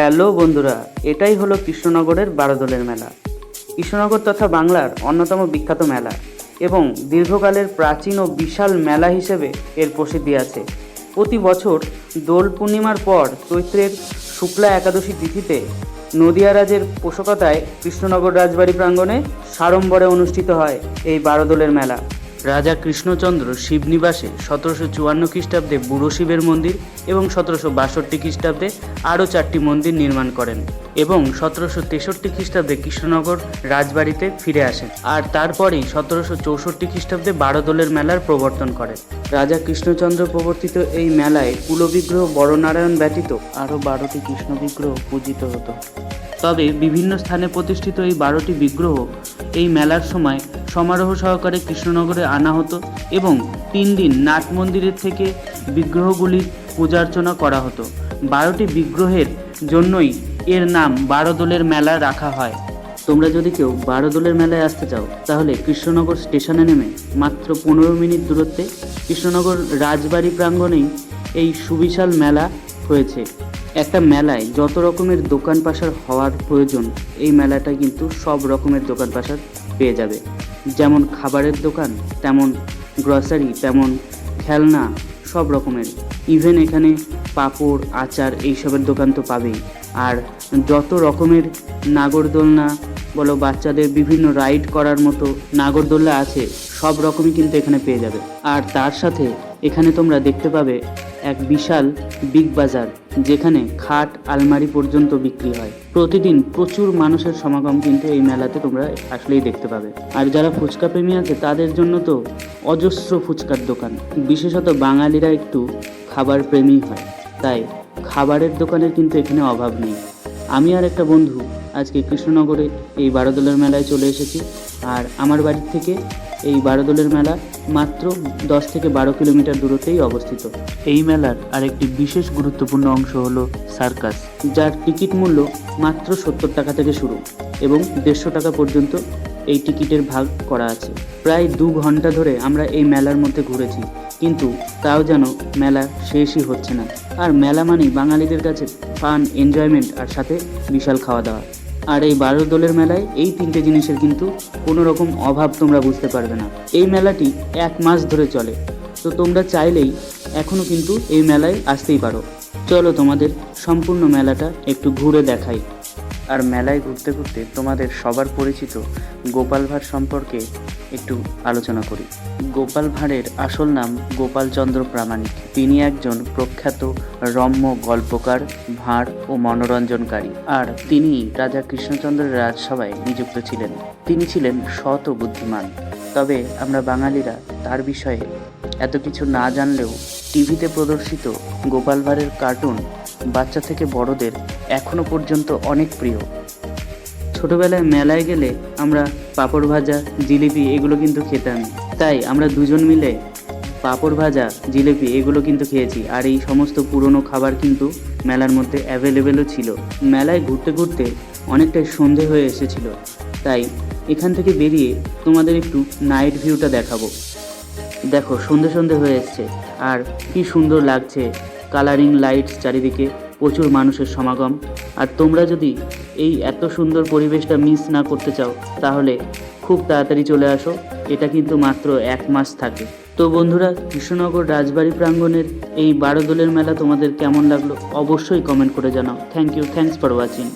Hello বন্ধুরা, এটাই হলো কৃষ্ণনগরের বারোদলের মেলা। কৃষ্ণনগর তথা বাংলার অন্যতম বিখ্যাত মেলা এবং দীর্ঘকালের প্রাচীন ও বিশাল মেলা হিসেবে এর প্রসিদ্ধি আছে। প্রতি বছর দোল পূর্ণিমার পর চৈত্রের শুক্লা একাদশী তিথিতে নদিয়া রাজের পোষকতায় কৃষ্ণনগর রাজবাড়ি প্রাঙ্গণে সাড়ম্বরে অনুষ্ঠিত হয় এই বারোদলের মেলা। রাজা কৃষ্ণচন্দ্র শিবনিবাসে সতেরোশো চুয়ান্ন খ্রিস্টাব্দে বুড়ো শিবের মন্দির এবং সতেরোশো বাষট্টি খ্রিস্টাব্দে আরও চারটি মন্দির নির্মাণ করেন। এবং সতেরোশো তেষট্টি খ্রিস্টাব্দে কৃষ্ণনগর রাজবাড়িতে ফিরে আসেন। আর তারপরেই সতেরোশো চৌষট্টি খ্রিস্টাব্দে বারোদলের মেলার প্রবর্তন করেন। রাজা কৃষ্ণচন্দ্র প্রবর্তিত এই মেলায় কুলবিগ্রহ বড়নারায়ণ ব্যতীত আরও বারোটি কৃষ্ণ বিগ্রহ পূজিত হতো। তবে বিভিন্ন স্থানে প্রতিষ্ঠিত এই বারোটি বিগ্রহ এই মেলার সময় সমারোহ সহকারে কৃষ্ণনগরে আনা হতো এবং তিন দিন নাট মন্দিরের থেকে বিগ্রহগুলির পূজার্চনা করা হতো। বারোটি বিগ্রহের জন্যই এর নাম বারো দোলের মেলা রাখা হয়। তোমরা যদি কেউ বারো দোলের মেলায় আসতে চাও, তাহলে কৃষ্ণনগর স্টেশনে নেমে মাত্র পনেরো মিনিট দূরত্বে কৃষ্ণনগর রাজবাড়ি প্রাঙ্গণেই এই সুবিশাল মেলা হয়েছে। একটা মেলায় যত রকমের দোকান পাশার হওয়ার প্রয়োজন, এই মেলাটা কিন্তু সব রকমের দোকান পাশার পেয়ে যাবে। যেমন খাবারের দোকান, তেমন গ্রসারি তেমন খেলনা, সব রকমের। ইভেন এখানে পাঁপড়, আচার এইসবের দোকান তো পাবেই। আর যত রকমের নাগরদোলনা, বলো বাচ্চাদের বিভিন্ন রাইড করার মতো নাগরদোলনা আছে, সব রকমই কিন্তু এখানে পেয়ে যাবে। আর তার সাথে এখানে তোমরা দেখতে পাবে এক বিশাল বিগ বাজার, যেখানে খাট, আলমারি পর্যন্ত বিক্রি হয়। প্রতিদিন প্রচুর মানুষের সমাগম কিন্তু এই মেলাতে তোমরা আসলেই দেখতে পাবে। আর যারা ফুচকা প্রেমী আছে, তাদের জন্য তো অজস্র ফুচকার দোকান। বিশেষত বাঙালিরা একটু খাবার প্রেমী হয়। তাই খাবারের দোকানের কিন্তু এখানে অভাব নেই। আমি আর একটা বন্ধু আজকে কৃষ্ণনগরে এই বারোদলের মেলায় চলে এসেছি। আর আমার বাড়ির থেকে এই বারোদলের মেলা মাত্র দশ থেকে বারো কিলোমিটার দূরতেই অবস্থিত। এই মেলার আরেকটি বিশেষ গুরুত্বপূর্ণ অংশ হলো সার্কাস, যার টিকিট মূল্য মাত্র সত্তর টাকা থেকে শুরু এবং দেড়শো টাকা পর্যন্ত এই টিকিটের ভাগ করা আছে। প্রায় দু ঘণ্টা ধরে আমরা এই মেলার মধ্যে ঘুরেছি, কিন্তু তাও যেন মেলা শেষই হচ্ছে না। আর মেলা মানেই বাঙালিদের কাছে ফান এনজয়মেন্ট আর সাথে বিশাল খাওয়া দাওয়া আর এই বারো দলের মেলায় এই তিনটে জিনিসের কিন্তু কোনো রকম অভাব তোমরা বুঝতে পারবে না। এই মেলাটি এক মাস ধরে চলে। তো তোমরা চাইলেই এখনও কিন্তু এই মেলায় আসতেই পারো। চলো তোমাদের সম্পূর্ণ মেলাটা একটু ঘুরে দেখাই। আর মেলায় ঘুরতে ঘুরতে তোমাদের সবার পরিচিত গোপাল ভাঁড় সম্পর্কে একটু আলোচনা করি। গোপাল ভাঁড়ের আসল নাম গোপালচন্দ্র প্রামাণিক। তিনি একজন প্রখ্যাত রম্য গল্পকার, ভাঁড় ও মনোরঞ্জনকারী। আর তিনি রাজা কৃষ্ণচন্দ্রের রাজসভায় নিযুক্ত ছিলেন। তিনি ছিলেন সৎ বুদ্ধিমান। তবে আমরা বাঙালিরা তার বিষয়ে এত কিছু না জানলেও টিভিতে প্রদর্শিত গোপাল ভাঁড়ের কার্টুন বাচ্চা থেকে বড়দের এখনও পর্যন্ত অনেক প্রিয়। ছোটবেলায় মেলায় গেলে আমরা পাঁপড় ভাজা, জিলিপি এগুলো কিন্তু খেতাম। তাই আমরা দুজন মিলে পাঁপড় ভাজা, জিলিপি এগুলো কিন্তু খেয়েছি। আর এই সমস্ত পুরনো খাবার কিন্তু মেলার মধ্যে অ্যাভেলেবেলও ছিল। মেলায় ঘুরতে ঘুরতে অনেকটাই সন্ধে হয়ে এসেছিল। তাই এখান থেকে বেরিয়ে তোমাদের একটু নাইট ভিউটা দেখাবো। দেখো, সন্ধে সন্ধে হয়ে এসছে। আর কি সুন্দর লাগছে। কালারিং লাইটস চারিদিকে প্রচুর মানুষের সমাগম। আর তোমরা যদি এই এত সুন্দর পরিবেশটা মিস না করতে চাও, তাহলে খুব তাড়াতাড়ি চলে আসো। এটা কিন্তু মাত্র এক মাস থাকে। তো বন্ধুরা, কৃষ্ণনগর রাজবাড়ি প্রাঙ্গণের এই বারো দোলের মেলা তোমাদের কেমন লাগল অবশ্যই কমেন্ট করে জানাও। Thank you thanks for watching